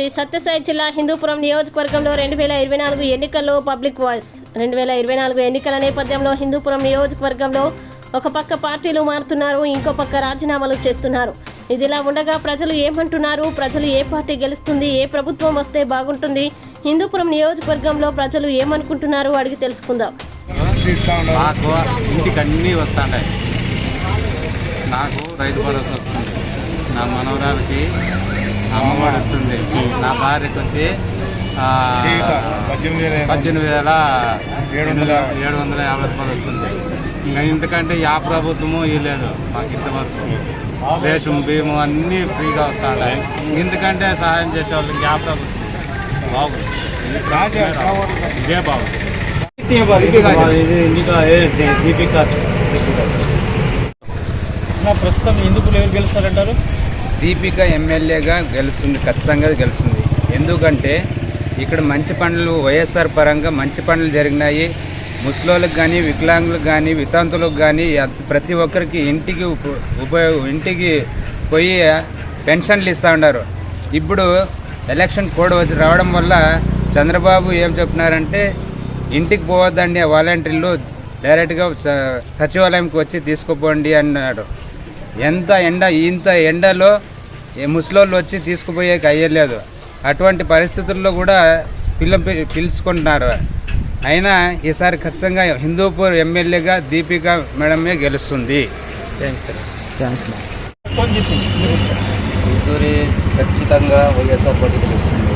శ్రీ సత్యసాయి జిల్లా హిందూపురం నియోజకవర్గంలో రెండు వేల ఇరవై నాలుగు ఎన్నికల్లో పబ్లిక్ వాయిస్. రెండు వేల ఇరవై నాలుగు ఎన్నికల నేపథ్యంలో హిందూపురం నియోజకవర్గంలో ఒక పక్క పార్టీలు మారుతున్నారు ఇంకో పక్క రాజీనామాలు చేస్తున్నారు. ఇదిలా ఉండగా ప్రజలు ఏమంటున్నారు? ప్రజలు ఏ పార్టీ గెలుస్తుంది? ఏ ప్రభుత్వం వస్తే బాగుంటుంది? హిందూపురం నియోజకవర్గంలో ప్రజలు ఏమనుకుంటున్నారు? అడిగి తెలుసుకుందాం. నాకు ఇంటికి అన్నీ వస్తాయి నాకు రైతు భరోసా వస్తుంది. నా మనవరాలకి అమ్మఒడి వస్తుంది. నా భార్యకి వచ్చి పద్దెనిమిది వేల ఏడు వందల యాభై రూపాయలు వస్తుంది. ఇంకా ఇంతకంటే యా ప్రభుత్వము ఇవ్వలేదు మాకు ఇంతవరకు రేషన్ బియ్యం అన్నీ ఫ్రీగా వస్తాయి ఇంతకంటే సహాయం చేసే వాళ్ళకి యా ప్రభుత్వం బాగుంది. ఇదే బాగుంది దీపిక. ప్రస్తుతం ఎందుకు ఎవరు గెలుస్తారంటారు? దీపిక ఎమ్మెల్యేగా గెలుస్తుంది ఖచ్చితంగా గెలుస్తుంది. ఎందుకంటే ఇక్కడ మంచి పనులు వైఎస్ఆర్ పరంగా మంచి పనులు జరిగినాయి. ముసలోళ్ళకి కానీ వికలాంగులకు కానీ వితాంతులకు కానీ ప్రతి ఒక్కరికి ఇంటికి ఉప- ఉపయోగ ఇంటికి పోయి పెన్షన్లు ఇస్తూ ఉన్నారు. ఇప్పుడు ఎలక్షన్ కోడ్ వచ్చి రావడం వల్ల చంద్రబాబు ఏం చెప్తున్నారంటే ఇంటికి పోవద్దండి ఆ వాలంటీర్లు డైరెక్ట్గా సచివాలయంకి వచ్చి తీసుకుపోండి అన్నాడు. ఎంత ఎండ ఇంత ఎండలో ఏ ముసలోళ్ళు వచ్చి తీసుకుపోయే అయ్యలేదు అటువంటి పరిస్థితుల్లో కూడా పిల్ల పిలుచుకుంటున్నారు. అయినా ఈసారి ఖచ్చితంగా హిందూపూర్ ఎమ్మెల్యేగా దీపిక మేడమే గెలుస్తుంది. చిత్తూరి ఖచ్చితంగా వైఎస్ఆర్ పార్టీ గెలుస్తుంది.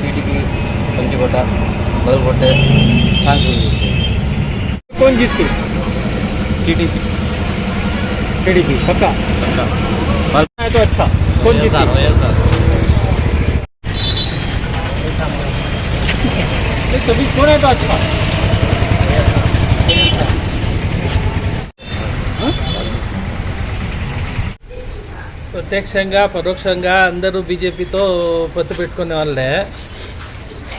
టీడీపీ పంచికొట్ట మొదలుకొట్టే ఛాన్స్ టీడీపీ. టీడీపీ పక్క. है तो अच्छा कौन जीतती नहीं, कभी कौन है तो अच्छा ప్రత్యక్షంగా పరోక్షంగా అందరూ బీజేపీతో పొత్తు పెట్టుకునే వాళ్ళే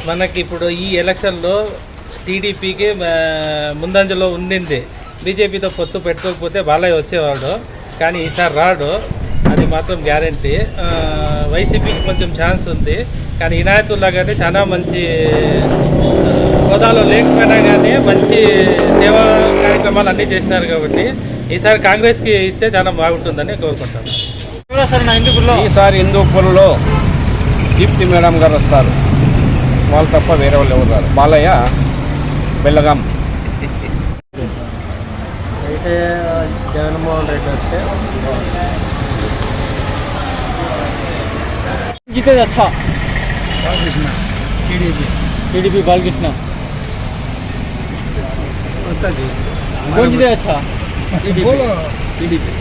మనకి ఇప్పుడు ఈ ఎలక్షన్లో టీడీపీకి ముందంజలో ఉండింది బీజేపీతో పొత్తు పెట్టుకోకపోతే బాలయ్య వచ్చేవాడు కానీ ఈసారి రాడు అది మాత్రం గ్యారంటీ వైసీపీకి కొంచెం ఛాన్స్ ఉంది. కానీ ఇనాయతుల్లా కానీ చాలా మంచి హోదాలో లేకపోయినా కానీ మంచి సేవా కార్యక్రమాలు అన్నీ చేసినారు కాబట్టి ఈసారి కాంగ్రెస్కి ఇస్తే చాలా బాగుంటుందని కోరుకుంటాను. ఈసారి హిందూపూర్లో దీప్తి మేడం గారు వస్తారు. వాళ్ళు తప్ప వేరే వాళ్ళు ఎవరు రారు. బాలయ్య బెల్లగాం. అయితే జగన్మోహన్ రెడ్డి వస్తే జీతేది అచ్చా బాలకృష్ణ టీడీపీ. టీడీపీ బాలకృష్ణ. వస్తుంది అచ్చా టీడీపీ.